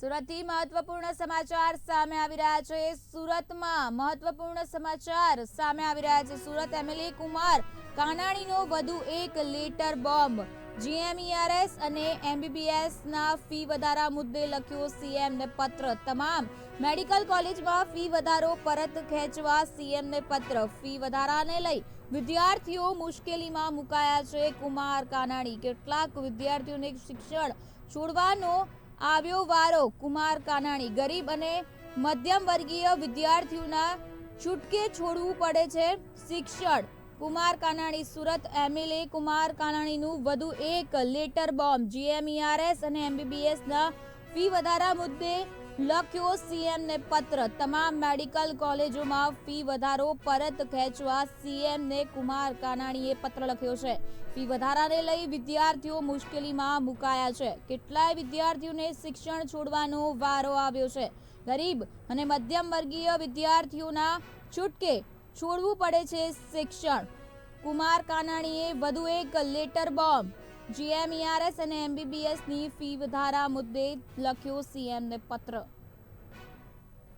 સુરતથી મહત્વપૂર્ણ સમાચાર સામે આવી રહ્યા છે. સુરતમાં મહત્વપૂર્ણ સમાચાર સામે આવી રહ્યા છે. સુરત એમએલએ કુમાર કાનાણીનો વધુ એક લેટર બોમ્બ. જીએમઈઆરએસ અને એમબીબીએસ ના ફી વધારા મુદ્દે લખ્યો સીએમ ને પત્ર. તમામ મેડિકલ કોલેજમાં ફી વધારો પરત ખેંચવા સીએમ ને પત્ર. ફી વધારાને લઈ વિદ્યાર્થીઓ મુશ્કેલીમાં મુકાયા છે કુમાર કાનાણી. કેટલાક વિદ્યાર્થીઓને શિક્ષણ છોડવાનો આવ્યો વારો. કુમાર કાનાણી, ગરીબ અને મધ્યમ વર્ગીય વિદ્યાર્થીઓના છૂટકે છોડવું પડે છે શિક્ષણ. કુમાર કાનાણી, સુરત એમએલએ કુમાર કાનાણીનું વધુ એક લેટર બોમ્બ. જીએમઈઆરએસ અને એમબીબીએસના ફી વધારા મુદ્દે લખ્યો સીએમ ને પત્ર. તમામ મેડિકલ કોલેજોમાં ફી વધારો, પરત ખેંચવા સીએમ ને કુમાર કાનાણીએ પત્ર લખ્યો છે. ફી વધારાને લઈ વિદ્યાર્થીઓ મુશ્કેલીમાં મુકાયા છે. કેટલાય વિદ્યાર્થીઓને શિક્ષણ છોડવાનો વારો આવ્યો છે. ગરીબ અને મધ્યમ વર્ગીય વિદ્યાર્થીઓના છૂટકે છોડવું પડે છે શિક્ષણ. કુમાર કાનાણીએ વધુ એક લેટર બોમ્બ જીએમઈઆરએસ અને એમબીબીએસની ફી વધારા મુદ્દે લખ્યો સીએમને પત્ર.